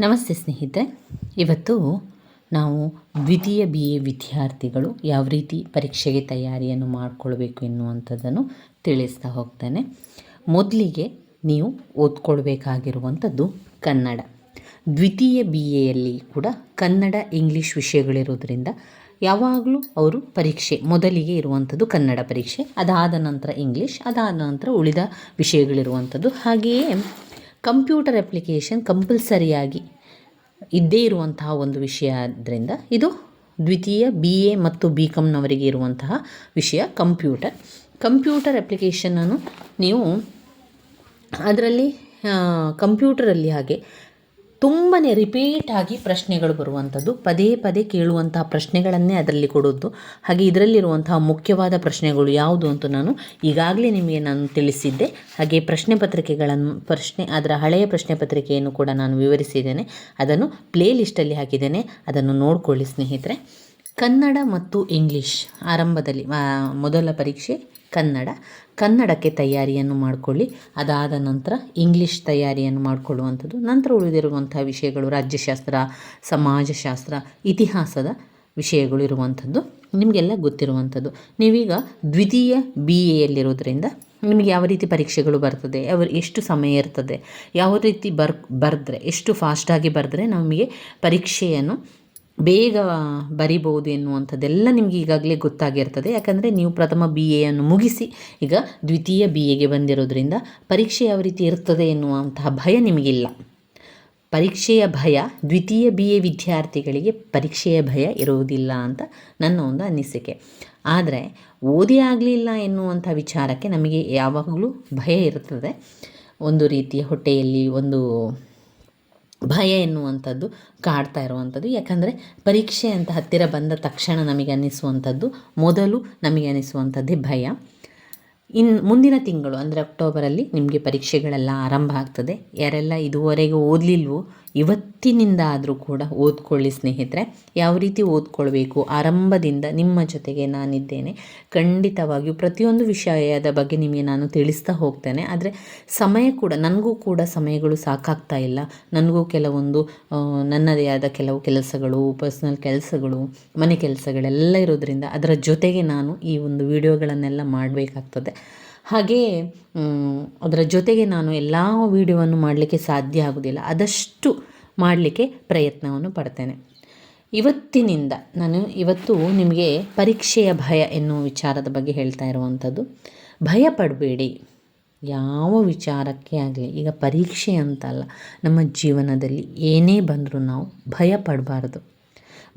ನಮಸ್ತೆ ಸ್ನೇಹಿತರೆ. ಇವತ್ತು ನಾವು ದ್ವಿತೀಯ ಬಿ ಎ ವಿದ್ಯಾರ್ಥಿಗಳು ಯಾವ ರೀತಿ ಪರೀಕ್ಷೆಗೆ ತಯಾರಿಯನ್ನು ಮಾಡಿಕೊಳ್ಬೇಕು ಎನ್ನುವಂಥದ್ದನ್ನು ತಿಳಿಸ್ತಾ ಹೋಗ್ತೇನೆ. ಮೊದಲಿಗೆ ನೀವು ಓದ್ಕೊಳ್ಬೇಕಾಗಿರುವಂಥದ್ದು ಕನ್ನಡ. ದ್ವಿತೀಯ ಬಿ ಎಯಲ್ಲಿ ಕೂಡ ಕನ್ನಡ, ಇಂಗ್ಲೀಷ್ ವಿಷಯಗಳಿರೋದ್ರಿಂದ ಯಾವಾಗಲೂ ಅವರು ಪರೀಕ್ಷೆ, ಮೊದಲಿಗೆ ಇರುವಂಥದ್ದು ಕನ್ನಡ ಪರೀಕ್ಷೆ, ಅದಾದ ನಂತರ ಇಂಗ್ಲೀಷ್, ಅದಾದ ನಂತರ ಉಳಿದ ವಿಷಯಗಳಿರುವಂಥದ್ದು ಹಾಗೆಯೇ ಕಂಪ್ಯೂಟರ್ ಅಪ್ಲಿಕೇಶನ್ ಕಂಪಲ್ಸರಿಯಾಗಿ ಇದ್ದೇ ಇರುವಂತಹ ಒಂದು ವಿಷಯ ಆದ್ದರಿಂದ ಇದು ದ್ವಿತೀಯ ಬಿ ಎ ಮತ್ತು ಬಿ ಕಾಮ್ನವರಿಗೆ ಇರುವಂತಹ ವಿಷಯ ಕಂಪ್ಯೂಟರ್. ಕಂಪ್ಯೂಟರ್ ಅಪ್ಲಿಕೇಶನನ್ನು ನೀವು ಅದರಲ್ಲಿ ಕಂಪ್ಯೂಟರಲ್ಲಿ ಹಾಗೆ ತುಂಬಾ ರಿಪೀಟ್ ಆಗಿ ಪ್ರಶ್ನೆಗಳು ಬರುವಂಥದ್ದು ಪದೇ ಪದೇ ಕೇಳುವಂತಹ ಪ್ರಶ್ನೆಗಳನ್ನೇ ಅದರಲ್ಲಿ ಕೊಡೋದು. ಹಾಗೆ ಇದರಲ್ಲಿರುವಂತಹ ಮುಖ್ಯವಾದ ಪ್ರಶ್ನೆಗಳು ಯಾವುದು ಅಂತ ನಾನು ಈಗಾಗಲೇ ನಿಮಗೆ ನಾನು ತಿಳಿಸಿದ್ದೆ. ಹಾಗೆ ಪ್ರಶ್ನೆ ಪತ್ರಿಕೆಗಳನ್ನು ಪ್ರಶ್ನೆ, ಅದರ ಹಳೆಯ ಪ್ರಶ್ನೆ ಪತ್ರಿಕೆಯನ್ನು ಕೂಡ ನಾನು ವಿವರಿಸಿದ್ದೇನೆ. ಅದನ್ನು ಪ್ಲೇ ಲಿಸ್ಟಲ್ಲಿ ಹಾಕಿದ್ದೇನೆ. ಅದನ್ನು ನೋಡಿಕೊಳ್ಳಿ ಸ್ನೇಹಿತರೆ. ಕನ್ನಡ ಮತ್ತು ಇಂಗ್ಲೀಷ್ ಆರಂಭದಲ್ಲಿ ಮೊದಲ ಪರೀಕ್ಷೆ ಕನ್ನಡ. ಕನ್ನಡಕ್ಕೆ ತಯಾರಿಯನ್ನು ಮಾಡಿಕೊಳ್ಳಿ. ಅದಾದ ನಂತರ ಇಂಗ್ಲೀಷ್ ತಯಾರಿಯನ್ನು ಮಾಡಿಕೊಳ್ಳುವಂಥದ್ದು. ನಂತರ ಉಳಿದಿರುವಂಥ ವಿಷಯಗಳು ರಾಜ್ಯಶಾಸ್ತ್ರ, ಸಮಾಜಶಾಸ್ತ್ರ, ಇತಿಹಾಸದ ವಿಷಯಗಳು ಇರುವಂಥದ್ದು. ನಿಮಗೆಲ್ಲ ಗೊತ್ತಿರುವಂಥದ್ದು. ನೀವೀಗ ದ್ವಿತೀಯ ಬಿ ಎಯಲ್ಲಿರೋದ್ರಿಂದ ನಿಮಗೆ ಯಾವ ರೀತಿ ಪರೀಕ್ಷೆಗಳು ಬರ್ತದೆ, ಯಾವ ಎಷ್ಟು ಸಮಯ ಇರ್ತದೆ, ಯಾವ ರೀತಿ ಬರ್, ಬರೆದ್ರೆ, ಎಷ್ಟು ಫಾಸ್ಟಾಗಿ ಬರೆದ್ರೆ ನಮಗೆ ಪರೀಕ್ಷೆಯನ್ನು ಬೇಗ ಬರಿಬೋದು ಎನ್ನುವಂಥದ್ದೆಲ್ಲ ನಿಮಗೆ ಈಗಾಗಲೇ ಗೊತ್ತಾಗಿರ್ತದೆ. ಯಾಕಂದರೆ ನೀವು ಪ್ರಥಮ ಬಿ ಎಯನ್ನು ಮುಗಿಸಿ ಈಗ ದ್ವಿತೀಯ ಬಿ ಎಗೆ ಬಂದಿರೋದ್ರಿಂದ ಪರೀಕ್ಷೆ ಯಾವ ರೀತಿ ಇರ್ತದೆ ಎನ್ನುವಂತಹ ಭಯ ನಿಮಗಿಲ್ಲ. ಪರೀಕ್ಷೆಯ ಭಯ, ದ್ವಿತೀಯ ಬಿ ಎ ವಿದ್ಯಾರ್ಥಿಗಳಿಗೆ ಪರೀಕ್ಷೆಯ ಭಯ ಇರುವುದಿಲ್ಲ ಅಂತ ನನ್ನ ಒಂದು ಅನಿಸಿಕೆ. ಆದರೆ ಓದಿ ಆಗಲಿಲ್ಲ ಎನ್ನುವಂಥ ವಿಚಾರಕ್ಕೆ ನಮಗೆ ಯಾವಾಗಲೂ ಭಯ ಇರ್ತದೆ. ಒಂದು ರೀತಿಯ ಹೊಟ್ಟೆಯಲ್ಲಿ ಒಂದು ಭಯ ಎನ್ನುವಂಥದ್ದು ಕಾಡ್ತಾ ಇರುವಂಥದ್ದು. ಯಾಕಂದರೆ ಪರೀಕ್ಷೆ ಅಂತ ಹತ್ತಿರ ಬಂದ ತಕ್ಷಣ ನಮಗೆ ಅನ್ನಿಸುವಂಥದ್ದು ಮೊದಲು ನಮಗೆ ಅನ್ನಿಸುವಂಥದ್ದೇ ಭಯ. ಇನ್ನು ಮುಂದಿನ ತಿಂಗಳು, ಅಂದರೆ ಅಕ್ಟೋಬರಲ್ಲಿ ನಿಮಗೆ ಪರೀಕ್ಷೆಗಳೆಲ್ಲ ಆರಂಭ ಆಗ್ತದೆ. ಯಾರೆಲ್ಲ ಇದುವರೆಗೂ ಓದಲಿಲ್ವೋ ಇವತ್ತಿನಿಂದ ಆದರೂ ಕೂಡ ಓದ್ಕೊಳ್ಳಿ ಸ್ನೇಹಿತರೆ. ಯಾವ ರೀತಿ ಓದ್ಕೊಳ್ಬೇಕು? ಆರಂಭದಿಂದ ನಿಮ್ಮ ಜೊತೆಗೆ ನಾನಿದ್ದೇನೆ. ಖಂಡಿತವಾಗಿಯೂ ಪ್ರತಿಯೊಂದು ವಿಷಯದ ಬಗ್ಗೆ ನಿಮಗೆ ನಾನು ತಿಳಿಸ್ತಾ ಹೋಗ್ತೇನೆ. ಆದರೆ ಸಮಯ ಕೂಡ, ನನಗೂ ಕೂಡ ಸಮಯಗಳು ಸಾಕಾಗ್ತಾ ಇಲ್ಲ. ನನಗೂ ಕೆಲವೊಂದು ನನ್ನದೇ ಆದ ಕೆಲವು ಕೆಲಸಗಳು ಪರ್ಸ್ನಲ್ ಕೆಲಸಗಳು, ಮನೆ ಕೆಲಸಗಳೆಲ್ಲ ಇರೋದ್ರಿಂದ ಅದರ ಜೊತೆಗೆ ನಾನು ಈ ಒಂದು ವಿಡಿಯೋಗಳನ್ನೆಲ್ಲ ಮಾಡಬೇಕಾಗ್ತದೆ. ಹಾಗೆಯೇ ಅದರ ಜೊತೆಗೆ ನಾನು ಎಲ್ಲ ವೀಡಿಯೋವನ್ನು ಮಾಡಲಿಕ್ಕೆ ಸಾಧ್ಯ ಆಗೋದಿಲ್ಲ. ಆದಷ್ಟು ಮಾಡಲಿಕ್ಕೆ ಪ್ರಯತ್ನವನ್ನು ಪಡ್ತೇನೆ. ಇವತ್ತಿನಿಂದ ನಾನು ಇವತ್ತು ನಿಮಗೆ ಪರೀಕ್ಷೆಯ ಭಯ ಎನ್ನುವ ವಿಚಾರದ ಬಗ್ಗೆ ಹೇಳ್ತಾ ಇರುವಂಥದ್ದು ಭಯ ಪಡಬೇಡಿ. ಯಾವ ವಿಚಾರಕ್ಕೆ ಆಗಲಿ, ಈಗ ಪರೀಕ್ಷೆ ಅಂತಲ್ಲ ನಮ್ಮ ಜೀವನದಲ್ಲಿ ಏನೇ ಬಂದರೂ ನಾವು ಭಯ ಪಡಬಾರ್ದು.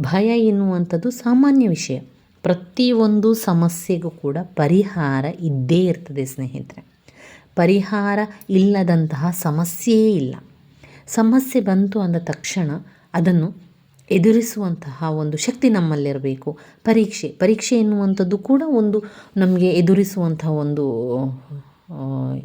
ಭಯ ಎನ್ನುವಂಥದ್ದು ಸಾಮಾನ್ಯ ವಿಷಯ. ಪ್ರತಿಯೊಂದು ಸಮಸ್ಯೆಗೂ ಕೂಡ ಪರಿಹಾರ ಇದ್ದೇ ಇರ್ತದೆ, ಸ್ನೇಹಿತರೆ. ಪರಿಹಾರ ಇಲ್ಲದಂತಹ ಸಮಸ್ಯೆಯೇ ಇಲ್ಲ. ಸಮಸ್ಯೆ ಬಂತು ಅಂದ ತಕ್ಷಣ ಅದನ್ನು ಎದುರಿಸುವಂತಹ ಒಂದು ಶಕ್ತಿ ನಮ್ಮಲ್ಲಿರಬೇಕು. ಪರೀಕ್ಷೆ ಪರೀಕ್ಷೆ ಎನ್ನುವಂಥದ್ದು ಕೂಡ ಒಂದು ನಮಗೆ ಎದುರಿಸುವಂತಹ ಒಂದು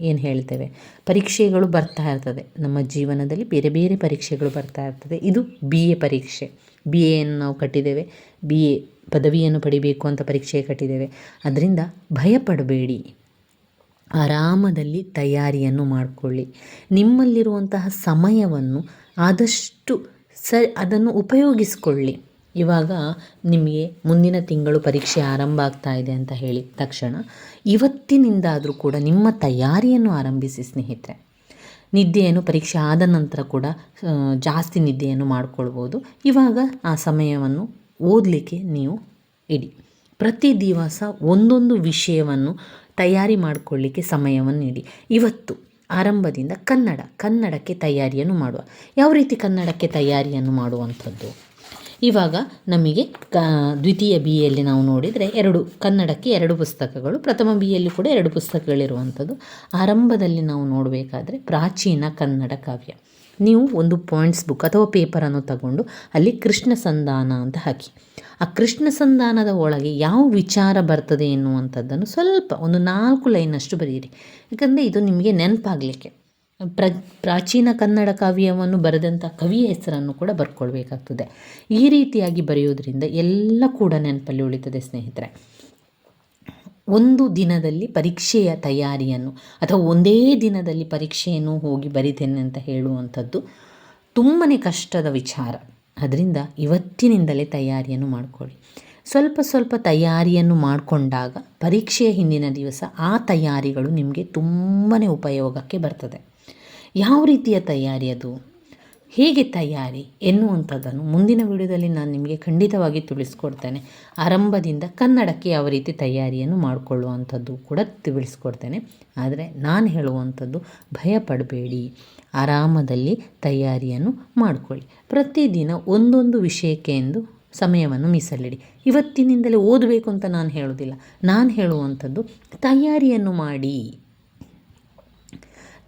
ಏನು ಹೇಳ್ತೇವೆ, ಪರೀಕ್ಷೆಗಳು ಬರ್ತಾ ಇರ್ತದೆ. ನಮ್ಮ ಜೀವನದಲ್ಲಿ ಬೇರೆ ಬೇರೆ ಪರೀಕ್ಷೆಗಳು ಬರ್ತಾ ಇರ್ತದೆ. ಇದು ಬಿ ಎ ಪರೀಕ್ಷೆ. ಬಿ ಎಯನ್ನು ನಾವು ಕಟ್ಟಿದ್ದೇವೆ. ಬಿ ಎ ಪದವಿಯನ್ನು ಪಡಿಬೇಕು ಅಂತ ಪರೀಕ್ಷೆ ಕಟ್ಟಿದ್ದೇವೆ. ಅದರಿಂದ ಭಯಪಡಬೇಡಿ. ಆರಾಮದಲ್ಲಿ ತಯಾರಿಯನ್ನು ಮಾಡಿಕೊಳ್ಳಿ. ನಿಮ್ಮಲ್ಲಿರುವಂತಹ ಸಮಯವನ್ನು ಆದಷ್ಟು ಸ, ಅದನ್ನು ಉಪಯೋಗಿಸಿಕೊಳ್ಳಿ. ಇವಾಗ ನಿಮಗೆ ಮುಂದಿನ ತಿಂಗಳು ಪರೀಕ್ಷೆ ಆರಂಭ ಆಗ್ತಾ ಇದೆ ಅಂತ ಹೇಳಿ ತಕ್ಷಣ ಇವತ್ತಿನಿಂದಾದರೂ ಕೂಡ ನಿಮ್ಮ ತಯಾರಿಯನ್ನು ಆರಂಭಿಸಿ ಸ್ನೇಹಿತರೆ. ನಿದ್ದೆಯನ್ನು ಪರೀಕ್ಷೆ ಆದ ನಂತರ ಕೂಡ ಜಾಸ್ತಿ ನಿದ್ದೆಯನ್ನು ಮಾಡಿಕೊಳ್ಬೋದು. ಇವಾಗ ಆ ಸಮಯವನ್ನು ಓದಲಿಕ್ಕೆ ನೀವು ಇಡಿ. ಪ್ರತಿ ದಿವಸ ಒಂದೊಂದು ವಿಷಯವನ್ನು ತಯಾರಿ ಮಾಡಿಕೊಳ್ಳಿಕ್ಕೆ ಸಮಯವನ್ನು ಇಡಿ ಇವತ್ತು ಆರಂಭದಿಂದ ಕನ್ನಡ, ಕನ್ನಡಕ್ಕೆ ತಯಾರಿಯನ್ನು ಮಾಡುವ. ಯಾವ ರೀತಿ ಕನ್ನಡಕ್ಕೆ ತಯಾರಿಯನ್ನು ಮಾಡುವಂಥದ್ದು? ಇವಾಗ ನಮಗೆ ಕ, ದ್ವಿತೀಯ ಬಿ ನಾವು ನೋಡಿದರೆ ಎರಡು, ಕನ್ನಡಕ್ಕೆ ಎರಡು ಪುಸ್ತಕಗಳು, ಪ್ರಥಮ ಬಿ ಯಲ್ಲಿ ಕೂಡ ಎರಡು ಪುಸ್ತಕಗಳಿರುವಂಥದ್ದು. ಆರಂಭದಲ್ಲಿ ನಾವು ನೋಡಬೇಕಾದ್ರೆ ಪ್ರಾಚೀನ ಕನ್ನಡ ಕಾವ್ಯ. ನೀವು ಒಂದು ಪಾಯಿಂಟ್ಸ್ ಬುಕ್ ಅಥವಾ ಪೇಪರನ್ನು ತಗೊಂಡು ಅಲ್ಲಿ ಕೃಷ್ಣ ಸಂಧಾನ ಅಂತ ಹಾಕಿ. ಆ ಕೃಷ್ಣ ಸಂಧಾನದ ಒಳಗೆ ಯಾವ ವಿಚಾರ ಬರ್ತದೆ ಎನ್ನುವಂಥದ್ದನ್ನು ಸ್ವಲ್ಪ ಒಂದು ನಾಲ್ಕು ಲೈನಷ್ಟು ಬರೆಯಿರಿ ಯಾಕಂದರೆ ಇದು ನಿಮಗೆ ನೆನಪಾಗಲಿಕ್ಕೆ. ಪ್ರ, ಪ್ರಾಚೀನ ಕನ್ನಡ ಕಾವ್ಯವನ್ನು ಬರೆದಂಥ ಕವಿಯ ಹೆಸರನ್ನು ಕೂಡ ಬರ್ಕೊಳ್ಬೇಕಾಗ್ತದೆ. ಈ ರೀತಿಯಾಗಿ ಬರೆಯೋದ್ರಿಂದ ಎಲ್ಲ ಕೂಡ ನೆನಪಲ್ಲಿ ಉಳಿತದೆ ಸ್ನೇಹಿತರೆ. ಒಂದು ದಿನದಲ್ಲಿ ಪರೀಕ್ಷೆಯ ತಯಾರಿಯನ್ನು ಅಥವಾ ಒಂದೇ ದಿನದಲ್ಲಿ ಪರೀಕ್ಷೆಯನ್ನು ಹೋಗಿ ಬರಿತೇನೆ ಅಂತ ಹೇಳುವಂಥದ್ದು ತುಂಬಾ ಕಷ್ಟದ ವಿಚಾರ. ಅದರಿಂದ ಇವತ್ತಿನಿಂದಲೇ ತಯಾರಿಯನ್ನು ಮಾಡಿಕೊಳ್ಳಿ. ಸ್ವಲ್ಪ ಸ್ವಲ್ಪ ತಯಾರಿಯನ್ನು ಮಾಡಿಕೊಂಡಾಗ ಪರೀಕ್ಷೆಯ ಹಿಂದಿನ ದಿವಸ ಆ ತಯಾರಿಗಳು ನಿಮಗೆ ತುಂಬಾ ಉಪಯೋಗಕ್ಕೆ ಬರ್ತದೆ. ಯಾವ ರೀತಿಯ ತಯಾರಿ ಅದು? ಹೇಗೆ ತಯಾರಿ ಎನ್ನುವಂಥದ್ದನ್ನು ಮುಂದಿನ ವಿಡಿಯೋದಲ್ಲಿ ನಾನು ನಿಮಗೆ ಖಂಡಿತವಾಗಿ ತಿಳಿಸ್ಕೊಡ್ತೇನೆ. ಆರಂಭದಿಂದ ಕನ್ನಡಕ್ಕೆ ಯಾವ ರೀತಿ ತಯಾರಿಯನ್ನು ಮಾಡಿಕೊಳ್ಳುವಂಥದ್ದು ಕೂಡ ತಿಳಿಸ್ಕೊಡ್ತೇನೆ. ಆದರೆ ನಾನು ಹೇಳುವಂಥದ್ದು ಭಯ ಪಡಬೇಡಿ ಆರಾಮದಲ್ಲಿ ತಯಾರಿಯನ್ನು ಮಾಡಿಕೊಳ್ಳಿ. ಪ್ರತಿದಿನ ಒಂದೊಂದು ವಿಷಯಕ್ಕೆ ಎಂದು ಸಮಯವನ್ನು ಮೀಸಲಿಡಿ. ಇವತ್ತಿನಿಂದಲೇ ಓದಬೇಕು ಅಂತ ನಾನು ಹೇಳೋದಿಲ್ಲ ನಾನು ಹೇಳುವಂಥದ್ದು ತಯಾರಿಯನ್ನು ಮಾಡಿ.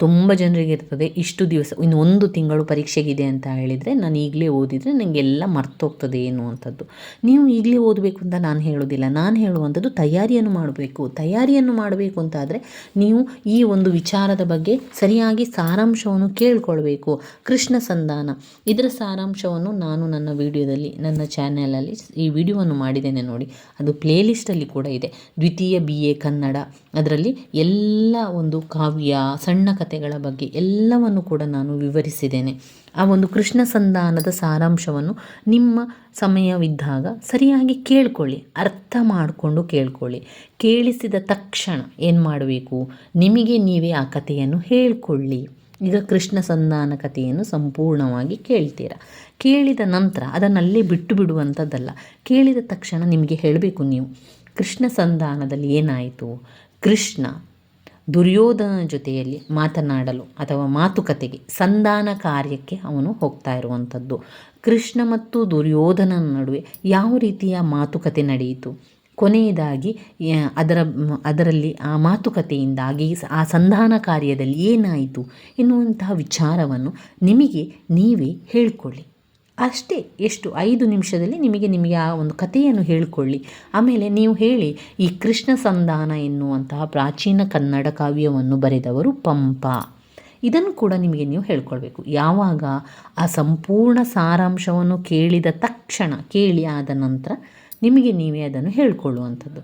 ತುಂಬ ಜನರಿಗೆ ಇರ್ತದೆ, ಇಷ್ಟು ದಿವಸ, ಇನ್ನು ಒಂದು ತಿಂಗಳು ಪರೀಕ್ಷೆಗಿದೆ ಅಂತ ಹೇಳಿದರೆ ನಾನು ಈಗಲೇ ಓದಿದರೆ ನನಗೆಲ್ಲ ಮರ್ತೋಗ್ತದೆ ಏನು ಅಂಥದ್ದು. ನೀವು ಈಗಲೇ ಓದಬೇಕು ಅಂತ ನಾನು ಹೇಳೋದಿಲ್ಲ. ನಾನು ಹೇಳುವಂಥದ್ದು ತಯಾರಿಯನ್ನು ಮಾಡಬೇಕು. ತಯಾರಿಯನ್ನು ಮಾಡಬೇಕು ಅಂತಾದರೆ ನೀವು ಈ ಒಂದು ವಿಚಾರದ ಬಗ್ಗೆ ಸರಿಯಾಗಿ ಸಾರಾಂಶವನ್ನು ಕೇಳ್ಕೊಳ್ಬೇಕು. ಕೃಷ್ಣ ಸಂಧಾನ. ಇದರ ಸಾರಾಂಶವನ್ನು ನಾನು ನನ್ನ ವಿಡಿಯೋದಲ್ಲಿ, ನನ್ನ ಚಾನೆಲಲ್ಲಿ ಈ ವಿಡಿಯೋವನ್ನು ಮಾಡಿದ್ದೇನೆ ನೋಡಿ. ಅದು ಪ್ಲೇಲಿಸ್ಟಲ್ಲಿ ಕೂಡ ಇದೆ. ದ್ವಿತೀಯ ಬಿ ಎ ಕನ್ನಡ. ಅದರಲ್ಲಿ ಎಲ್ಲ ಒಂದು ಕಾವ್ಯ, ಸಣ್ಣ ಕಥೆಗಳ ಬಗ್ಗೆ ಎಲ್ಲವನ್ನು ಕೂಡ ನಾನು ವಿವರಿಸಿದ್ದೇನೆ. ಆ ಒಂದು ಕೃಷ್ಣ ಸಂಧಾನದ ಸಾರಾಂಶವನ್ನು ನಿಮ್ಮ ಸಮಯವಿದ್ದಾಗ ಸರಿಯಾಗಿ ಕೇಳ್ಕೊಳ್ಳಿ, ಅರ್ಥ ಮಾಡಿಕೊಂಡು ಕೇಳ್ಕೊಳ್ಳಿ. ಕೇಳಿಸಿದ ತಕ್ಷಣ ಏನು ಮಾಡಬೇಕು? ನಿಮಗೆ ನೀವೇ ಆ ಕಥೆಯನ್ನು ಹೇಳ್ಕೊಳ್ಳಿ. ಈಗ ಕೃಷ್ಣ ಸಂಧಾನ ಕಥೆಯನ್ನು ಸಂಪೂರ್ಣವಾಗಿ ಕೇಳ್ತೀರ? ಕೇಳಿದ ನಂತರ ಅದನ್ನಲ್ಲೇ ಬಿಟ್ಟು ಬಿಡುವಂಥದ್ದಲ್ಲ, ಕೇಳಿದ ತಕ್ಷಣ ನಿಮಗೆ ಹೇಳಬೇಕು ನೀವು, ಕೃಷ್ಣ ಸಂಧಾನದಲ್ಲಿ ಏನಾಯಿತು? ಕೃಷ್ಣ ದುರ್ಯೋಧನ ಜೊತೆಯಲ್ಲಿ ಮಾತನಾಡಲು ಅಥವಾ ಮಾತುಕತೆಗೆ ಸಂಧಾನ ಕಾರ್ಯಕ್ಕೆ ಅವನು ಹೋಗ್ತಾ ಇರುವಂಥದ್ದು. ಕೃಷ್ಣ ಮತ್ತು ದುರ್ಯೋಧನನ ನಡುವೆ ಯಾವ ರೀತಿಯ ಮಾತುಕತೆ ನಡೆಯಿತು? ಕೊನೆಯದಾಗಿ ಅದರ, ಅದರಲ್ಲಿ ಆ ಮಾತುಕತೆಯಿಂದಾಗಿ ಆ ಸಂಧಾನ ಕಾರ್ಯದಲ್ಲಿ ಏನಾಯಿತು ಎನ್ನುವಂತಹ ವಿಚಾರವನ್ನು ನಿಮಗೆ ನೀವೇ ಹೇಳಿಕೊಳ್ಳಿ. ಅಷ್ಟೇ, ಎಷ್ಟು? ಐದು ನಿಮಿಷದಲ್ಲಿ ನಿಮಗೆ ನಿಮಗೆ ಆ ಒಂದು ಕಥೆಯನ್ನು ಹೇಳಿಕೊಳ್ಳಿ. ಆಮೇಲೆ ನೀವು ಹೇಳಿ, ಈ ಕೃಷ್ಣ ಸಂಧಾನ ಎನ್ನುವಂತಹ ಪ್ರಾಚೀನ ಕನ್ನಡ ಕಾವ್ಯವನ್ನು ಬರೆದವರು ಪಂಪ. ಇದನ್ನು ಕೂಡ ನಿಮಗೆ ನೀವು ಹೇಳ್ಕೊಳ್ಬೇಕು. ಯಾವಾಗ ಆ ಸಂಪೂರ್ಣ ಸಾರಾಂಶವನ್ನು ಕೇಳಿದ ತಕ್ಷಣ, ಕೇಳಿ ಆದ ನಂತರ ನಿಮಗೆ ನೀವೇ ಅದನ್ನು ಹೇಳ್ಕೊಳ್ಳುವಂಥದ್ದು.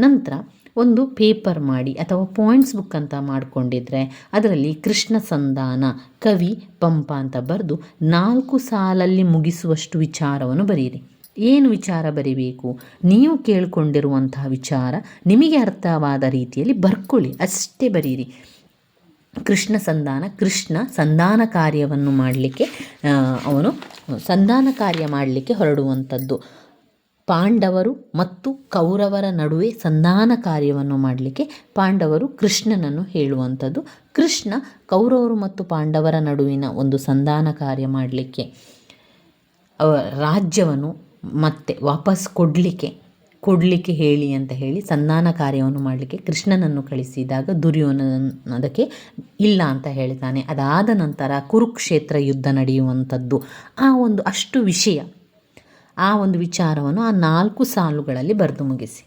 ನಂತರ ಒಂದು ಪೇಪರ್ ಮಾಡಿ ಅಥವಾ ಪಾಯಿಂಟ್ಸ್ ಬುಕ್ ಅಂತ ಮಾಡಿಕೊಂಡಿದ್ರೆ ಅದರಲ್ಲಿ ಕೃಷ್ಣ ಸಂಧಾನ, ಕವಿ, ಪಂಪ ಅಂತ ಬರೆದು ನಾಲ್ಕು ಸಾಲಲ್ಲಿ ಮುಗಿಸುವಷ್ಟು ವಿಚಾರವನ್ನು ಬರೆಯಿರಿ ಏನು ವಿಚಾರ ಬರೀಬೇಕು? ನೀವು ಕೇಳಿಕೊಂಡಿರುವಂತಹ ವಿಚಾರ ನಿಮಗೆ ಅರ್ಥವಾದ ರೀತಿಯಲ್ಲಿ ಬರ್ಕೊಳ್ಳಿ, ಅಷ್ಟೇ ಬರೀರಿ. ಕೃಷ್ಣ ಸಂಧಾನ ಕೃಷ್ಣ ಸಂಧಾನ ಕಾರ್ಯವನ್ನು ಮಾಡಲಿಕ್ಕೆ ಅವನು ಸಂಧಾನ ಕಾರ್ಯ ಮಾಡಲಿಕ್ಕೆ ಹೊರಡುವಂಥದ್ದು. ಪಾಂಡವರು ಮತ್ತು ಕೌರವರ ನಡುವೆ ಸಂಧಾನ ಕಾರ್ಯವನ್ನು ಮಾಡಲಿಕ್ಕೆ ಪಾಂಡವರು ಕೃಷ್ಣನನ್ನು ಹೇಳುವಂಥದ್ದು. ಕೃಷ್ಣ ಕೌರವರು ಮತ್ತು ಪಾಂಡವರ ನಡುವಿನ ಒಂದು ಸಂಧಾನ ಕಾರ್ಯ ಮಾಡಲಿಕ್ಕೆ ರಾಜ್ಯವನ್ನು ಮತ್ತೆ ವಾಪಸ್ ಕೊಡಲಿಕ್ಕೆ ಕೊಡಲಿಕ್ಕೆ ಹೇಳಿ ಅಂತ ಹೇಳಿ ಸಂಧಾನ ಕಾರ್ಯವನ್ನು ಮಾಡಲಿಕ್ಕೆ ಕೃಷ್ಣನನ್ನು ಕಳಿಸಿದಾಗ ದುರ್ಯೋಧನ ಅದಕ್ಕೆ ಇಲ್ಲ ಅಂತ ಹೇಳ್ತಾನೆ. ಅದಾದ ನಂತರ ಕುರುಕ್ಷೇತ್ರ ಯುದ್ಧ ನಡೆಯುವಂಥದ್ದು. ಆ ಒಂದು ಅಷ್ಟು ವಿಷಯ ಆ ಒಂದು ವಿಚಾರವನ್ನು ಆ ನಾಲ್ಕು ಸಾಲುಗಳಲ್ಲಿ ಬರೆದು ಮುಗಿಸಿ.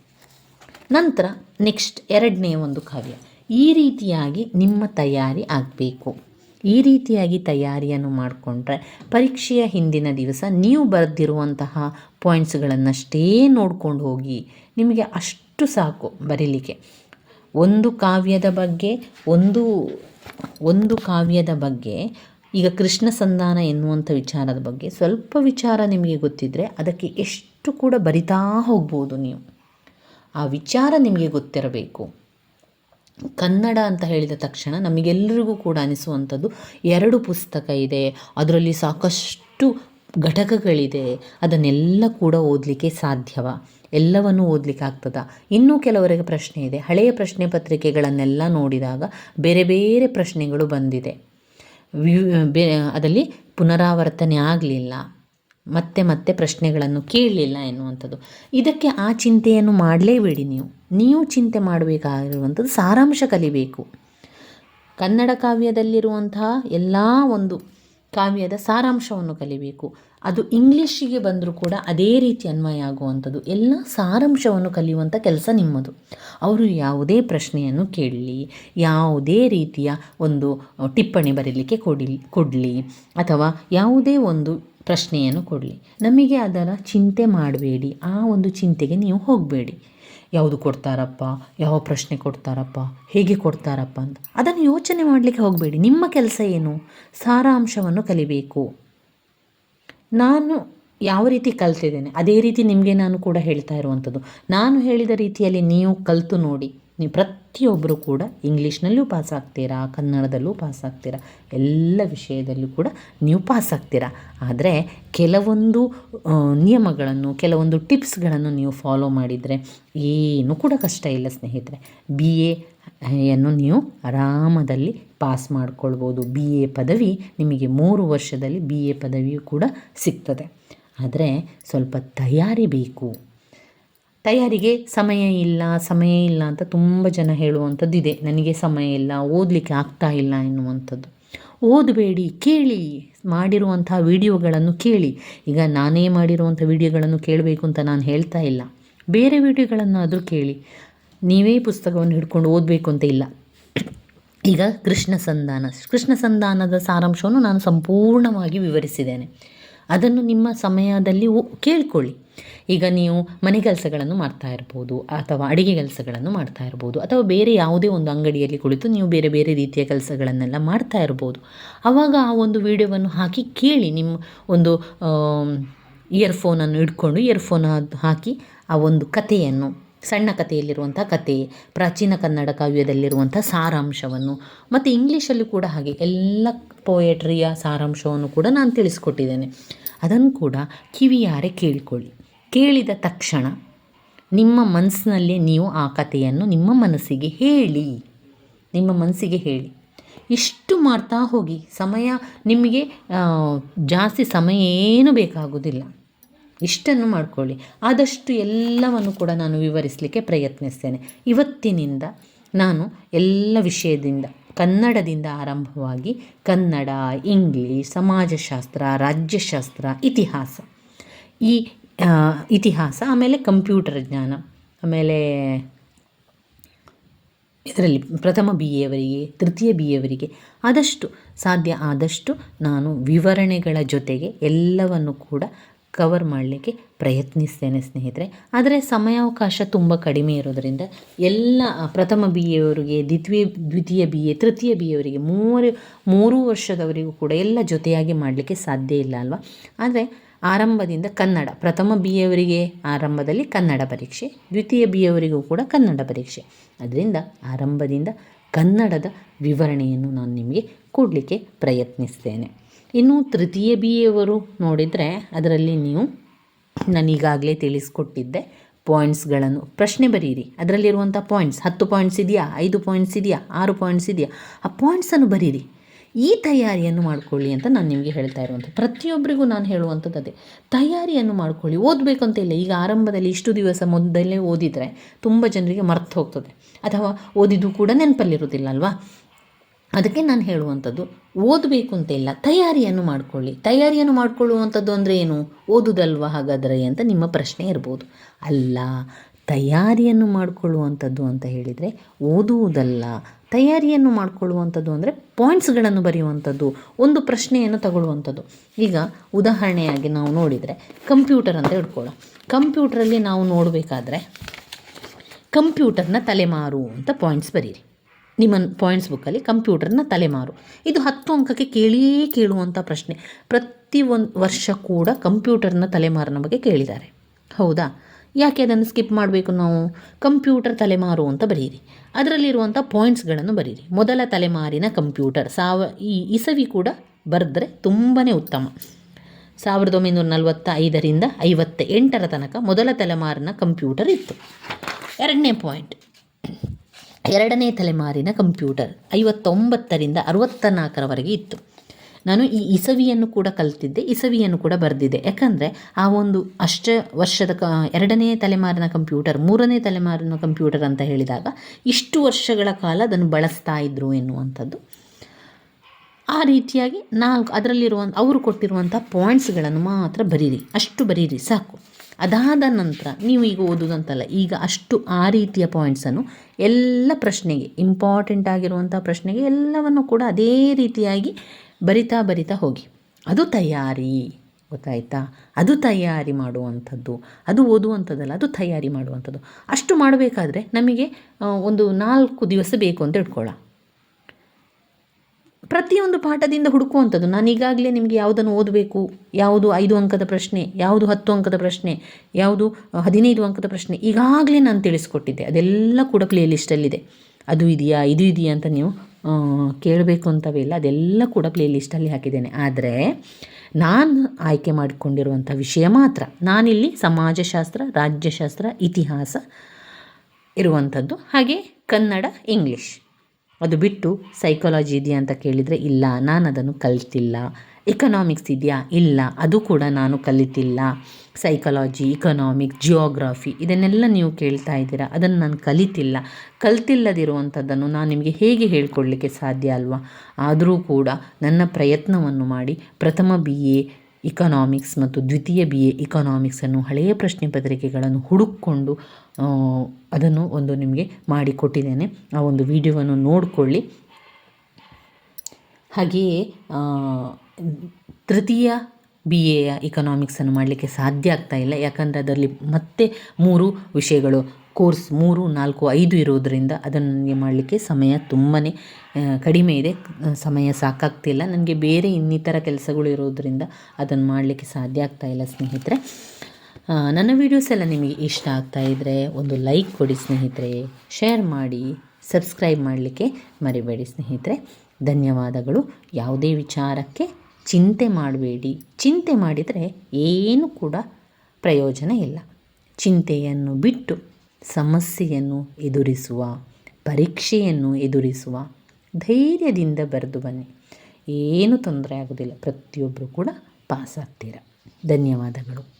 ನಂತರ ನೆಕ್ಸ್ಟ್ ಎರಡನೇ ಒಂದು ಕಾವ್ಯ. ಈ ರೀತಿಯಾಗಿ ನಿಮ್ಮ ತಯಾರಿ ಆಗಬೇಕು. ಈ ರೀತಿಯಾಗಿ ತಯಾರಿಯನ್ನು ಮಾಡಿಕೊಂಡ್ರೆ ಪರೀಕ್ಷೆಯ ಹಿಂದಿನ ದಿವಸ ನೀವು ಬರೆದಿರುವಂತಹ ಪಾಯಿಂಟ್ಸ್ಗಳನ್ನಷ್ಟೇ ನೋಡ್ಕೊಂಡು ಹೋಗಿ ನಿಮಗೆ ಅಷ್ಟು ಸಾಕು ಬರೀಲಿಕ್ಕೆ. ಒಂದು ಕಾವ್ಯದ ಬಗ್ಗೆ, ಒಂದು ಒಂದು ಕಾವ್ಯದ ಬಗ್ಗೆ ಈಗ ಕೃಷ್ಣ ಸಂಧಾನ ಎನ್ನುವಂಥ ವಿಚಾರದ ಬಗ್ಗೆ ಸ್ವಲ್ಪ ವಿಚಾರ ನಿಮಗೆ ಗೊತ್ತಿದ್ದರೆ ಅದಕ್ಕೆ ಎಷ್ಟು ಕೂಡ ಬರಿತಾ ಹೋಗ್ಬೋದು ನೀವು. ಆ ವಿಚಾರ ನಿಮಗೆ ಗೊತ್ತಿರಬೇಕು. ಕನ್ನಡ ಅಂತ ಹೇಳಿದ ತಕ್ಷಣ ನಮಗೆಲ್ಲರಿಗೂ ಕೂಡ ಅನಿಸುವಂಥದ್ದು ಎರಡು ಪುಸ್ತಕ ಇದೆ, ಅದರಲ್ಲಿ ಸಾಕಷ್ಟು ಘಟಕಗಳಿದೆ, ಅದನ್ನೆಲ್ಲ ಕೂಡ ಓದಲಿಕ್ಕೆ ಸಾಧ್ಯವ. ಎಲ್ಲವನ್ನೂ ಓದಲಿಕ್ಕೆ ಆಗ್ತದ. ಇನ್ನೂ ಕೆಲವರಿಗೆ ಪ್ರಶ್ನೆ ಇದೆ. ಹಳೆಯ ಪ್ರಶ್ನೆ ಪತ್ರಿಕೆಗಳನ್ನೆಲ್ಲ ನೋಡಿದಾಗ ಬೇರೆ ಬೇರೆ ಪ್ರಶ್ನೆಗಳು ಬಂದಿದೆ. ಬೇ, ಅದರಲ್ಲಿ ಪುನರಾವರ್ತನೆ ಆಗಲಿಲ್ಲ. ಮತ್ತೆ ಮತ್ತೆ ಪ್ರಶ್ನೆಗಳನ್ನು ಕೇಳಲಿಲ್ಲ ಎನ್ನುವಂಥದ್ದು. ಇದಕ್ಕೆ ಆ ಚಿಂತೆಯನ್ನು ಮಾಡಲೇಬೇಡಿ ನೀವು. ನೀವು ಚಿಂತೆ ಮಾಡಬೇಕಾಗಿರುವಂಥದ್ದು ಸಾರಾಂಶ ಕಲಿಬೇಕು. ಕನ್ನಡ ಕಾವ್ಯದಲ್ಲಿರುವಂತಹ ಎಲ್ಲ ಒಂದು ಕಾವ್ಯದ ಸಾರಾಂಶವನ್ನು ಕಲಿಬೇಕು. ಅದು ಇಂಗ್ಲೀಷಿಗೆ ಬಂದರೂ ಕೂಡ ಅದೇ ರೀತಿ ಅನ್ವಯ ಆಗುವಂಥದ್ದು. ಎಲ್ಲ ಸಾರಾಂಶವನ್ನು ಕಲಿಯುವಂಥ ಕೆಲಸ ನಿಮ್ಮದು. ಅವರು ಯಾವುದೇ ಪ್ರಶ್ನೆಯನ್ನು ಕೇಳಲಿ, ಯಾವುದೇ ರೀತಿಯ ಒಂದು ಟಿಪ್ಪಣಿ ಬರೀಲಿಕ್ಕೆ ಕೊಡಿ ಕೊಡಲಿ, ಅಥವಾ ಯಾವುದೇ ಒಂದು ಪ್ರಶ್ನೆಯನ್ನು ಕೊಡಲಿ. ನಮಗೆ ಅದರ ಚಿಂತೆ ಮಾಡಬೇಡಿ. ಆ ಒಂದು ಚಿಂತೆಗೆ ನೀವು ಹೋಗಬೇಡಿ. ಯಾವುದು ಕೊಡ್ತಾರಪ್ಪ? ಯಾವ ಪ್ರಶ್ನೆ ಕೊಡ್ತಾರಪ್ಪ? ಹೇಗೆ ಕೊಡ್ತಾರಪ್ಪ ಅಂತ. ಅದನ್ನು ಯೋಚನೆ ಮಾಡಲಿಕ್ಕೆ ಹೋಗಬೇಡಿ. ನಿಮ್ಮ ಕೆಲಸ ಏನು? ಸಾರಾಂಶವನ್ನು ಕಲಿಬೇಕು. ನಾನು ಯಾವ ರೀತಿ ಕಲ್ತಿದ್ದೇನೆ? ಅದೇ ರೀತಿ ನಿಮಗೆ ನಾನು ಕೂಡ ಹೇಳ್ತಾ ಇರುವಂಥದ್ದು. ನಾನು ಹೇಳಿದ ರೀತಿಯಲ್ಲಿ ನೀವು ಕಲಿತು ನೋಡಿ. ನೀವು ಪ್ರತಿಯೊಬ್ಬರು ಕೂಡ ಇಂಗ್ಲೀಷ್ನಲ್ಲೂ ಪಾಸ್ ಆಗ್ತೀರಾ, ಕನ್ನಡದಲ್ಲೂ ಪಾಸ್ ಆಗ್ತೀರಾ, ಎಲ್ಲ ವಿಷಯದಲ್ಲೂ ಕೂಡ ನೀವು ಪಾಸ್ ಆಗ್ತೀರಾ. ಆದರೆ ಕೆಲವೊಂದು ನಿಯಮಗಳನ್ನು, ಕೆಲವೊಂದು ಟಿಪ್ಸ್ಗಳನ್ನು ನೀವು ಫಾಲೋ ಮಾಡಿದರೆ ಏನೂ ಕೂಡ ಕಷ್ಟ ಇಲ್ಲ ಸ್ನೇಹಿತರೆ. ಬಿ ಎನ್ನು ನೀವು ಆರಾಮದಲ್ಲಿ ಪಾಸ್ ಮಾಡ್ಕೊಳ್ಬೋದು. ಬಿ ಎ ಪದವಿ ನಿಮಗೆ ಮೂರು ವರ್ಷದಲ್ಲಿ ಬಿ ಎ ಪದವಿಯು ಕೂಡ ಸಿಗ್ತದೆ. ಆದರೆ ಸ್ವಲ್ಪ ತಯಾರಿ ಬೇಕು. ತಯಾರಿಗೆ ಸಮಯ ಇಲ್ಲ ಸಮಯ ಇಲ್ಲ ಅಂತ ತುಂಬ ಜನ ಹೇಳುವಂಥದ್ದು ಇದೆ. ನನಗೆ ಸಮಯ ಇಲ್ಲ, ಓದಲಿಕ್ಕೆ ಆಗ್ತಾ ಇಲ್ಲ ಎನ್ನುವಂಥದ್ದು. ಓದಬೇಡಿ, ಕೇಳಿ ಮಾಡಿರುವಂಥ ವಿಡಿಯೋಗಳನ್ನು ಕೇಳಿ. ಈಗ ನಾನೇ ಮಾಡಿರುವಂಥ ವಿಡಿಯೋಗಳನ್ನು ಕೇಳಬೇಕು ಅಂತ ನಾನು ಹೇಳ್ತಾ ಇಲ್ಲ. ಬೇರೆ ವಿಡಿಯೋಗಳನ್ನಾದರೂ ಕೇಳಿ. ನೀವೇ ಪುಸ್ತಕವನ್ನು ಹಿಡ್ಕೊಂಡು ಓದಬೇಕು ಅಂತ ಇಲ್ಲ. ಈಗ ಕೃಷ್ಣ ಸಂಧಾನ. ಕೃಷ್ಣ ಸಂಧಾನದ ಸಾರಾಂಶವನ್ನು ನಾನು ಸಂಪೂರ್ಣವಾಗಿ ವಿವರಿಸಿದ್ದೇನೆ. ಅದನ್ನು ನಿಮ್ಮ ಸಮಯದಲ್ಲಿ ಕೇಳಿಕೊಳ್ಳಿ. ಈಗ ನೀವು ಮನೆ ಕೆಲಸಗಳನ್ನು ಮಾಡ್ತಾ ಇರ್ಬೋದು, ಅಥವಾ ಅಡಿಗೆ ಕೆಲಸಗಳನ್ನು ಮಾಡ್ತಾ ಇರ್ಬೋದು, ಅಥವಾ ಬೇರೆ ಯಾವುದೇ ಒಂದು ಅಂಗಡಿಯಲ್ಲಿ ಕುಳಿತು ನೀವು ಬೇರೆ ಬೇರೆ ರೀತಿಯ ಕೆಲಸಗಳನ್ನೆಲ್ಲ ಮಾಡ್ತಾ ಇರ್ಬೋದು. ಆವಾಗ ಆ ಒಂದು ವಿಡಿಯೋವನ್ನು ಹಾಕಿ ಕೇಳಿ, ನಿಮ್ಮ ಒಂದು ಇಯರ್ಫೋನನ್ನು ಇಟ್ಕೊಂಡು ಇಯರ್ಫೋನ್ ಹಾಕಿ ಆ ಒಂದು ಕಥೆಯನ್ನು. ಸಣ್ಣ ಕಥೆಯಲ್ಲಿರುವಂಥ ಕತೆ ಪ್ರಾಚೀನ ಕನ್ನಡ ಕಾವ್ಯದಲ್ಲಿರುವಂಥ ಸಾರಾಂಶವನ್ನು ಮತ್ತು ಇಂಗ್ಲೀಷಲ್ಲಿ ಕೂಡ ಹಾಗೆ ಎಲ್ಲ ಪೋಯೆಟ್ರಿಯ ಸಾರಾಂಶವನ್ನು ಕೂಡ ನಾನು ತಿಳಿಸ್ಕೊಟ್ಟಿದ್ದೇನೆ. ಅದನ್ನು ಕೂಡ ಕಿವಿಯಾರೆ ಕೇಳಿಕೊಳ್ಳಿ. ಕೇಳಿದ ತಕ್ಷಣ ನಿಮ್ಮ ಮನಸ್ಸಿನಲ್ಲಿ ನೀವು ಆ ಕಥೆಯನ್ನು ನಿಮ್ಮ ಮನಸ್ಸಿಗೆ ಹೇಳಿ. ನಿಮ್ಮ ಮನಸ್ಸಿಗೆ ಹೇಳಿ. ಇಷ್ಟು ಮಾಡ್ತಾ ಹೋಗಿ, ಸಮಯ ನಿಮಗೆ ಜಾಸ್ತಿ ಸಮಯ ಏನು ಬೇಕಾಗೋದಿಲ್ಲ. ಇಷ್ಟನ್ನು ಮಾಡಿಕೊಳ್ಳಿ. ಆದಷ್ಟು ಎಲ್ಲವನ್ನು ಕೂಡ ನಾನು ವಿವರಿಸಲಿಕ್ಕೆ ಪ್ರಯತ್ನಿಸ್ತೇನೆ. ಇವತ್ತಿನಿಂದ ನಾನು ಎಲ್ಲ ವಿಷಯದಿಂದ, ಕನ್ನಡದಿಂದ ಆರಂಭವಾಗಿ ಕನ್ನಡ, ಇಂಗ್ಲೀಷ್, ಸಮಾಜಶಾಸ್ತ್ರ, ರಾಜ್ಯಶಾಸ್ತ್ರ, ಇತಿಹಾಸ, ಈ ಇತಿಹಾಸ, ಆಮೇಲೆ ಕಂಪ್ಯೂಟರ್ ಜ್ಞಾನ, ಆಮೇಲೆ ಇದರಲ್ಲಿ ಪ್ರಥಮ ಬಿ ಎವರಿಗೆ ತೃತೀಯ ಬಿ ಎವರಿಗೆ ಆದಷ್ಟು ಸಾಧ್ಯ ಆದಷ್ಟು ನಾನು ವಿವರಣೆಗಳ ಜೊತೆಗೆ ಎಲ್ಲವನ್ನು ಕೂಡ ಕವರ್ ಮಾಡಲಿಕ್ಕೆ ಪ್ರಯತ್ನಿಸ್ತೇನೆ ಸ್ನೇಹಿತರೆ. ಆದರೆ ಸಮಯಾವಕಾಶ ತುಂಬ ಕಡಿಮೆ ಇರೋದರಿಂದ ಎಲ್ಲ ಪ್ರಥಮ ಬಿ ಎವರಿಗೆ ದ್ವಿತೀಯ ದ್ವಿತೀಯ ಬಿ ಎ ತೃತೀಯ ಬಿ ಎವರಿಗೆ ಮೂರು ಮೂರು ವರ್ಷದವರಿಗೂ ಕೂಡ ಎಲ್ಲ ಜೊತೆಯಾಗಿ ಮಾಡಲಿಕ್ಕೆ ಸಾಧ್ಯ ಇಲ್ಲ ಅಲ್ವಾ? ಆದರೆ ಆರಂಭದಿಂದ ಕನ್ನಡ, ಪ್ರಥಮ ಬಿ ಎವರಿಗೆ ಆರಂಭದಲ್ಲಿ ಕನ್ನಡ ಪರೀಕ್ಷೆ, ದ್ವಿತೀಯ ಬಿ ಎವರಿಗೂ ಕೂಡ ಕನ್ನಡ ಪರೀಕ್ಷೆ. ಅದರಿಂದ ಆರಂಭದಿಂದ ಕನ್ನಡದ ವಿವರಣೆಯನ್ನು ನಾನು ನಿಮಗೆ ಕೊಡಲಿಕ್ಕೆ ಪ್ರಯತ್ನಿಸ್ತೇನೆ. ಇನ್ನು ತೃತೀಯ ಬಿ ಎವರು ನೋಡಿದರೆ ಅದರಲ್ಲಿ ನೀವು ನಾನು ಈಗಾಗಲೇ ತಿಳಿಸ್ಕೊಟ್ಟಿದ್ದೆ ಪಾಯಿಂಟ್ಸ್ಗಳನ್ನು. ಪ್ರಶ್ನೆ ಬರೀರಿ. ಅದರಲ್ಲಿರುವಂಥ ಪಾಯಿಂಟ್ಸ್. ಹತ್ತು ಪಾಯಿಂಟ್ಸ್ ಇದೆಯಾ? ಐದು ಪಾಯಿಂಟ್ಸ್ ಇದೆಯಾ? ಆರು ಪಾಯಿಂಟ್ಸ್ ಇದೆಯಾ? ಆ ಪಾಯಿಂಟ್ಸನ್ನು ಬರೀರಿ. ಈ ತಯಾರಿಯನ್ನು ಮಾಡ್ಕೊಳ್ಳಿ ಅಂತ ನಾನು ನಿಮಗೆ ಹೇಳ್ತಾ ಇರುವಂಥದ್ದು. ಪ್ರತಿಯೊಬ್ಬರಿಗೂ ನಾನು ಹೇಳುವಂಥದ್ದು ಅದೇ. ತಯಾರಿಯನ್ನು ಮಾಡ್ಕೊಳ್ಳಿ. ಓದಬೇಕು ಅಂತ ಇಲ್ಲ ಈಗ ಆರಂಭದಲ್ಲಿ ಇಷ್ಟು ದಿವಸ ಮೊದಲೇ ಓದಿದರೆ ತುಂಬ ಜನರಿಗೆ ಮರ್ತು ಹೋಗ್ತದೆ. ಅಥವಾ ಓದಿದ್ದು ಕೂಡ ನೆನಪಲ್ಲಿರೋದಿಲ್ಲ ಅಲ್ವಾ? ಅದಕ್ಕೆ ನಾನು ಹೇಳುವಂಥದ್ದು ಓದಬೇಕು ಅಂತ ಇಲ್ಲ ತಯಾರಿಯನ್ನು ಮಾಡಿಕೊಳ್ಳಿ. ತಯಾರಿಯನ್ನು ಮಾಡಿಕೊಳ್ಳುವಂಥದ್ದು ಅಂದರೆ ಏನು? ಓದುದಲ್ವಾ ಹಾಗಾದರೆ ಅಂತ ನಿಮ್ಮ ಪ್ರಶ್ನೆ ಇರ್ಬೋದು. ಅಲ್ಲ, ತಯಾರಿಯನ್ನು ಮಾಡಿಕೊಳ್ಳುವಂಥದ್ದು ಅಂತ ಹೇಳಿದರೆ ಓದುವುದಲ್ಲ. ತಯಾರಿಯನ್ನು ಮಾಡಿಕೊಳ್ಳುವಂಥದ್ದು ಅಂದರೆ ಪಾಯಿಂಟ್ಸ್ಗಳನ್ನು ಬರೆಯುವಂಥದ್ದು, ಒಂದು ಪ್ರಶ್ನೆಯನ್ನು ತಗೊಳ್ಳುವಂಥದ್ದು. ಈಗ ಉದಾಹರಣೆಯಾಗಿ ನಾವು ನೋಡಿದರೆ ಕಂಪ್ಯೂಟರ್ ಅಂತ ಇಟ್ಕೊಳ್ಳೋ ಕಂಪ್ಯೂಟ್ರಲ್ಲಿ ನಾವು ನೋಡಬೇಕಾದ್ರೆ ಕಂಪ್ಯೂಟರ್ನ ತಲೆಮಾರು ಅಂತ ಪಾಯಿಂಟ್ಸ್ ಬರೀರಿ. ನಿಮ್ಮ ಪಾಯಿಂಟ್ಸ್ ಬುಕ್ಕಲ್ಲಿ ಕಂಪ್ಯೂಟರ್ನ ತಲೆಮಾರು. ಇದು ಹತ್ತು ಅಂಕಕ್ಕೆ ಕೇಳಿಯೇ ಕೇಳುವಂಥ ಪ್ರಶ್ನೆ. ಪ್ರತಿ ಒಂದು ವರ್ಷ ಕೂಡ ಕಂಪ್ಯೂಟರ್ನ ತಲೆಮಾರಿನ ಬಗ್ಗೆ ಕೇಳಿದ್ದಾರೆ. ಹೌದಾ? ಯಾಕೆ ಅದನ್ನು ಸ್ಕಿಪ್ ಮಾಡಬೇಕು ನಾವು? ಕಂಪ್ಯೂಟರ್ ತಲೆಮಾರು ಅಂತ ಬರೀರಿ. ಅದರಲ್ಲಿರುವಂಥ ಪಾಯಿಂಟ್ಸ್ಗಳನ್ನು ಬರೀರಿ. ಮೊದಲ ತಲೆಮಾರಿನ ಕಂಪ್ಯೂಟರ್ ಸಾವ, ಈ ಇಸವಿ ಕೂಡ ಬರೆದ್ರೆ ತುಂಬಾ ಉತ್ತಮ. ಸಾವಿರದ ಒಂಬೈನೂರ ನಲವತ್ತ ಐದರಿಂದ ಐವತ್ತ ಎಂಟರ ತನಕ ಮೊದಲ ತಲೆಮಾರಿನ ಕಂಪ್ಯೂಟರ್ ಇತ್ತು. ಎರಡನೇ ಪಾಯಿಂಟ್ ಎರಡನೇ ತಲೆಮಾರಿನ ಕಂಪ್ಯೂಟರ್ ಐವತ್ತೊಂಬತ್ತರಿಂದ ಅರವತ್ತ ನಾಲ್ಕರವರೆಗೆ ಇತ್ತು. ನಾನು ಈ ಇಸವಿಯನ್ನು ಕೂಡ ಕಲ್ತಿದ್ದೆ, ಇಸವಿಯನ್ನು ಕೂಡ ಬರೆದಿದ್ದೆ. ಯಾಕಂದರೆ ಆ ಒಂದು ಅಷ್ಟ ವರ್ಷದ ಕ, ಎರಡನೇ ತಲೆಮಾರಿನ ಕಂಪ್ಯೂಟರ್, ಮೂರನೇ ತಲೆಮಾರಿನ ಕಂಪ್ಯೂಟರ್ ಅಂತ ಹೇಳಿದಾಗ ಇಷ್ಟು ವರ್ಷಗಳ ಕಾಲ ಅದನ್ನು ಬಳಸ್ತಾ ಇದ್ರು ಎನ್ನುವಂಥದ್ದು. ಆ ರೀತಿಯಾಗಿ ನಾಲ್ಕು ಅದರಲ್ಲಿರುವಂಥ ಅವರು ಕೊಟ್ಟಿರುವಂಥ ಪಾಯಿಂಟ್ಸ್ಗಳನ್ನು ಮಾತ್ರ ಬರೀರಿ, ಅಷ್ಟು ಬರೀರಿ, ಸಾಕು. ಅದಾದ ನಂತರ ನೀವು ಈಗ ಓದೋದಂತಲ್ಲ, ಈಗ ಅಷ್ಟು ಆ ರೀತಿಯ ಪಾಯಿಂಟ್ಸನ್ನು ಎಲ್ಲ ಪ್ರಶ್ನೆಗೆ ಇಂಪಾರ್ಟೆಂಟ್ ಆಗಿರುವಂಥ ಪ್ರಶ್ನೆಗೆ ಎಲ್ಲವನ್ನು ಕೂಡ ಅದೇ ರೀತಿಯಾಗಿ ಬರಿತಾ ಬರಿತಾ ಹೋಗಿ. ಅದು ತಯಾರಿ, ಗೊತ್ತಾಯ್ತಾ? ಅದು ತಯಾರಿ ಮಾಡುವಂಥದ್ದು, ಅದು ಓದುವಂಥದ್ದಲ್ಲ, ಅದು ತಯಾರಿ ಮಾಡುವಂಥದ್ದು. ಅಷ್ಟು ಮಾಡಬೇಕಾದ್ರೆ ನಮಗೆ ಒಂದು ನಾಲ್ಕು ದಿವಸ ಬೇಕು ಅಂತ ಇಟ್ಕೊಳ್ಳ ಪ್ರತಿಯೊಂದು ಪಾಠದಿಂದ ಹುಡುಕುವಂಥದ್ದು. ನಾನು ಈಗಾಗಲೇ ನಿಮಗೆ ಯಾವುದನ್ನು ಓದಬೇಕು? ಯಾವುದು ಐದು ಅಂಕದ ಪ್ರಶ್ನೆ, ಯಾವುದು ಹತ್ತು ಅಂಕದ ಪ್ರಶ್ನೆ, ಯಾವುದು ಹದಿನೈದು ಅಂಕದ ಪ್ರಶ್ನೆ, ಈಗಾಗಲೇ ನಾನು ತಿಳಿಸ್ಕೊಟ್ಟಿದ್ದೆ. ಅದೆಲ್ಲ ಕೂಡ ಪ್ಲೇ ಲಿಸ್ಟಲ್ಲಿದೆ ಅದು ಇದೆಯಾ, ಇದು ಇದೆಯಾ ಅಂತ ನೀವು ಕೇಳಬೇಕು ಇಲ್ಲ. ಅದೆಲ್ಲ ಕೂಡ ಪ್ಲೇ ಲಿಸ್ಟಲ್ಲಿ ಹಾಕಿದ್ದೇನೆ. ಆದರೆ, ನಾನು ಆಯ್ಕೆ ಮಾಡಿಕೊಂಡಿರುವಂಥ ವಿಷಯ ಮಾತ್ರ, ನಾನಿಲ್ಲಿ ಸಮಾಜಶಾಸ್ತ್ರ, ರಾಜ್ಯಶಾಸ್ತ್ರ, ಇತಿಹಾಸ ಇರುವಂಥದ್ದು. ಹಾಗೆ ಕನ್ನಡ, ಇಂಗ್ಲೀಷ್. ಅದು ಬಿಟ್ಟು ಸೈಕಾಲಜಿ ಇದೆಯಾ ಅಂತ ಕೇಳಿದರೆ ಇಲ್ಲ ನಾನು ಅದನ್ನು ಕಲಿತಿಲ್ಲ. ಎಕನಾಮಿಕ್ಸ್ ಇದೆಯಾ? ಇಲ್ಲ, ಅದು ಕೂಡ ನಾನು ಕಲಿತಿಲ್ಲ. ಸೈಕಾಲಜಿ ಇಕನಾಮಿಕ್ ಜಿಯೋಗ್ರಫಿ ಇದನ್ನೆಲ್ಲ ನೀವು ಕೇಳ್ತಾ ಇದ್ದೀರಾ? ಅದನ್ನು ನಾನು ಕಲಿತಿಲ್ಲ. ಕಲ್ತಿಲ್ಲದಿರುವಂಥದ್ದನ್ನು ನಾನು ನಿಮಗೆ ಹೇಗೆ ಹೇಳಿಕೊಡ್ಲಿಕ್ಕೆ ಸಾಧ್ಯ ಅಲ್ವಾ? ಆದರೂ ಕೂಡ ನನ್ನ ಪ್ರಯತ್ನವನ್ನು ಮಾಡಿ ಪ್ರಥಮ ಬಿ ಎ ಇಕನಾಮಿಕ್ಸ್ ಮತ್ತು ದ್ವಿತೀಯ ಬಿ ಎ ಇಕನಾಮಿಕ್ಸನ್ನು ಹಳೆಯ ಪ್ರಶ್ನೆ ಪತ್ರಿಕೆಗಳನ್ನು ಹುಡುಕಿಕೊಂಡು ಅದನ್ನು ಒಂದು ನಿಮಗೆ ಮಾಡಿಕೊಟ್ಟಿದ್ದೇನೆ. ಆ ಒಂದು ವಿಡಿಯೋವನ್ನು ನೋಡಿಕೊಳ್ಳಿ. ಹಾಗೆಯೇ ತೃತೀಯ ಬಿ ಎಯ ಇಕನಾಮಿಕ್ಸನ್ನು ಮಾಡಲಿಕ್ಕೆ ಸಾಧ್ಯ ಆಗ್ತಾ ಇಲ್ಲ. ಯಾಕಂದರೆ ಅದರಲ್ಲಿ ಮತ್ತೆ ಮೂರು ವಿಷಯಗಳು ಕೋರ್ಸ್ ಮೂರು, ನಾಲ್ಕು, ಐದು ಇರೋದರಿಂದ ಅದನ್ನು ನನಗೆ ಮಾಡಲಿಕ್ಕೆ ಸಮಯ ತುಂಬಾ ಕಡಿಮೆ ಇದೆ. ಸಮಯ ಸಾಕಾಗ್ತಿಲ್ಲ. ನನಗೆ ಬೇರೆ ಇನ್ನಿತರ ಕೆಲಸಗಳು ಇರೋದರಿಂದ ಅದನ್ನು ಮಾಡಲಿಕ್ಕೆ ಸಾಧ್ಯ ಆಗ್ತಾ ಇಲ್ಲ ಸ್ನೇಹಿತರೆ. ನನ್ನ ವೀಡಿಯೋಸ್ ಎಲ್ಲ ನಿಮಗೆ ಇಷ್ಟ ಆಗ್ತಾ ಇದ್ದರೆ ಒಂದು ಲೈಕ್ ಕೊಡಿ ಸ್ನೇಹಿತರೆ. ಶೇರ್ ಮಾಡಿ ಸಬ್ಸ್ಕ್ರೈಬ್ ಮಾಡಲಿಕ್ಕೆ ಮರಿಬೇಡಿ ಸ್ನೇಹಿತರೆ. ಧನ್ಯವಾದಗಳು. ಯಾವುದೇ ವಿಚಾರಕ್ಕೆ ಚಿಂತೆ ಮಾಡಬೇಡಿ. ಚಿಂತೆ ಮಾಡಿದರೆ ಏನು ಕೂಡ ಪ್ರಯೋಜನ ಇಲ್ಲ. ಚಿಂತೆಯನ್ನು ಬಿಟ್ಟು ಸಮಸ್ಯೆಯನ್ನು ಎದುರಿಸುವ, ಪರೀಕ್ಷೆಯನ್ನು ಎದುರಿಸುವ ಧೈರ್ಯದಿಂದ ಬರೆದು ಬನ್ನಿ. ಏನು ತೊಂದರೆ ಆಗೋದಿಲ್ಲ. ಪ್ರತಿಯೊಬ್ಬರು ಕೂಡ ಪಾಸ್ ಆಗ್ತೀರ ಧನ್ಯವಾದಗಳು.